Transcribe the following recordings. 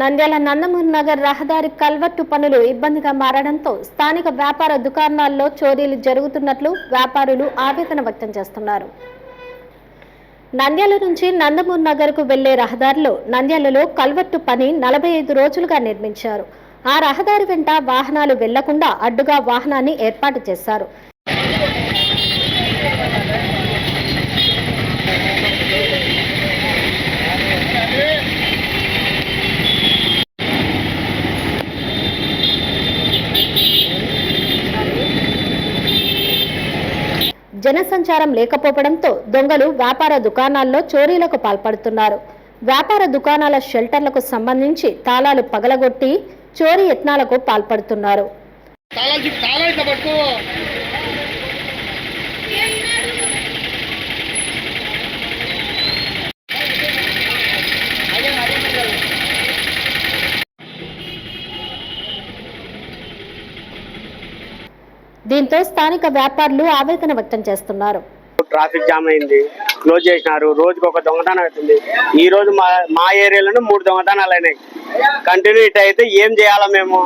నంద్యాల నందమూరి నగర్ రహదారి కల్వర్టు పనులు ఇబ్బందిగా మారడంతో స్థానిక వ్యాపార దుకాణాల్లో చోరీలు జరుగుతున్నట్లు వ్యాపారులు ఆవేదన వ్యక్తం చేస్తున్నారు. నంద్యాల నుంచి నందమూరి నగర్కు వెళ్ళే రహదారిలో నంద్యాలలో కల్వర్టు పని నలభై ఐదు రోజులుగా నిర్మించారు. ఆ రహదారి వెంట వాహనాలు వెళ్ళకుండా అడ్డుగా వాహనాన్ని ఏర్పాటు చేశారు. జనసంచారం లేకపోవడంతో దొంగలు వ్యాపార దుకాణాల్లో చోరీలకు పాల్పడుతున్నారు. వ్యాపార దుకాణాల షెల్టర్లకు సంబంధించి తాళాలు పగలగొట్టి చోరీ యత్నాలకు పాల్పడుతున్నారు. దీంతో స్థానిక వ్యాపారులు ఆవేదన వ్యక్తం చేస్తున్నారు. ట్రాఫిక్ జామ్ అయింది క్లోజ్ చేసినారు. రోజుకి ఒక దొంగతనం అవుతుంది. ఈ రోజు మా మా ఏరియాలోనే మూడు దొంగతనాలు అయినాయి. కంటిన్యూ ఇట్ అయితే ఏం చేయాలా మేము?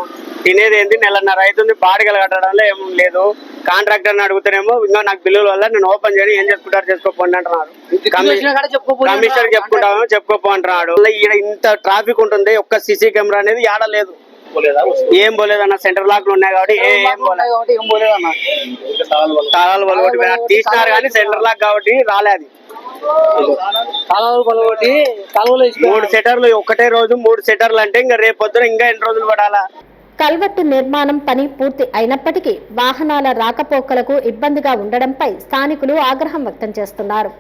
తినేది ఏంటి నెలన్నర అవుతుంది. బాడిగలు కట్టడంలో ఏం లేదు. కాంట్రాక్టర్ని అడుగుతానేమో ఇంకా నాకు బిల్లుల వల్ల నేను ఓపెన్ చేయడం ఏం చేసుకుంటారు చేసుకోపోండి అంటున్నారు. కమిషనర్ చెప్పుకుంటామో చెప్పుకోపో అంటున్నాడు. ఈడ ఇంత ట్రాఫిక్ ఉంటుంది ఒక్క సీసీ కెమెరా అనేది యాడ లేదు. ఏం పోలేదన్న సెంటర్ లాక్ ఉన్నాయి కాబట్టి ఏ- తాళాలు తీసినారు కానీ సెంటర్ లాక్ కాబట్టి రాలేదు కాలువలు పలగొట్టి కాలువలో వేసి మూడు సెటర్లు ఒకటే రోజు మూడు సెటర్లు అంటే ఇంకా రేపు పొద్దున ఇంకా ఎన్ని రోజులు పడాలా? కల్వట్టు నిర్మాణం పని పూర్తి అయినప్పటికీ వాహనాల రాకపోకలకు ఇబ్బందిగా ఉండడంపై స్థానికులు ఆగ్రహం వ్యక్తం చేస్తున్నారు.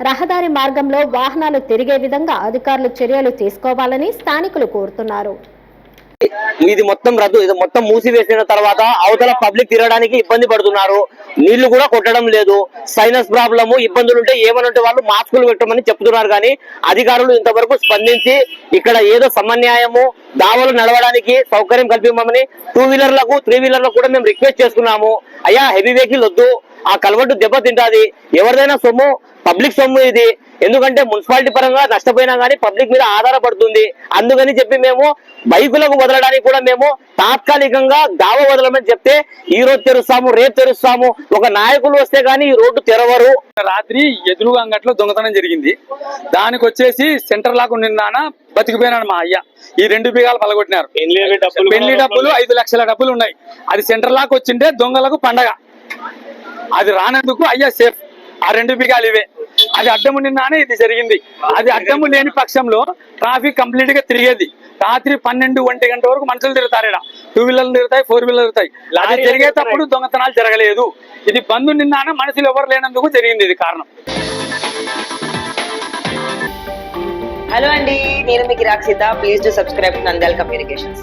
రహదారి మార్గంలో వాహనాలు తిరిగే విధంగా అధికారులు చర్యలు తీసుకోవాలని స్థానికులు కోరుతున్నారు. ఇది మొత్తం రద్దు ఇది మొత్తం మూసివేసిన తర్వాత అవతల పబ్లిక్ తిరగడానికి ఇబ్బంది పడుతున్నారు. నీళ్ళు కూడా కొట్టడం లేదు. సైనస్ ప్రాబ్లము ఇబ్బందులు ఉంటే ఏమనుంటే వాళ్ళు మాస్కులు పెట్టమని చెప్తున్నారు కానీ అధికారులు ఇంతవరకు స్పందించి ఇక్కడ ఏదో సమన్యాయము దావలు నడవడానికి సౌకర్యం కల్పించమని టూ వీలర్లకు త్రీ వీలర్లకు కూడా మేము రిక్వెస్ట్ చేసుకున్నాము అయ్యా హెవీ వెహికల్ వద్దు. ఆ కలవట్టు దెబ్బతింటాది. ఎవరిదైనా సొమ్ము? పబ్లిక్ సొమ్ము ఇది. ఎందుకంటే మున్సిపాలిటీ పరంగా నష్టపోయినా కానీ పబ్లిక్ మీద ఆధారపడుతుంది. అందుకని చెప్పి మేము బైకులకు వదలడానికి కూడా మేము తాత్కాలికంగా దావ వదలమని చెప్తే ఈ రోజు తెరుస్తాము రేపు తెరుస్తాము. ఒక నాయకులు వస్తే గానీ ఈ రోడ్డు తెరవరు. రాత్రి ఎదురుగా అంగట్లో దొంగతనం జరిగింది. దానికి వచ్చేసి సెంటర్ లాగా నిన్నాన బతికిపోయినాడు మా అయ్య. ఈ రెండు బీగాలు పలగొట్టినారు. పెళ్ళి డబ్బులు పెళ్ళి డబ్బులు ఐదు లక్షల డబ్బులు ఉన్నాయి. అది సెంటర్ లాక్ వచ్చింటే దొంగలకు పండగ. అది రానందుకు అయ్యా సేఫ్. ఆ రెండు బిగాలు ఇవే. అది అడ్డము నిన్నానే ఇది జరిగింది. అది అడ్డము లేని పక్షంలో ట్రాఫిక్ కంప్లీట్గా తిరిగేది. రాత్రి పన్నెండు ఒంటి గంట వరకు మనుషులు తిరుగుతారు ఇక్కడ. టూ వీలర్లు తిరుగుతాయి ఫోర్ వీలర్ తిరుగుతాయి. అది జరిగేటప్పుడు దొంగతనాలు జరగలేదు. ఇది బంధు నిన్నానే మనుషులు ఎవరు లేనందుకు జరిగింది ఇది కారణం. హలో అండి నేను మీకు Rakshitha please to subscribe Nandyala communications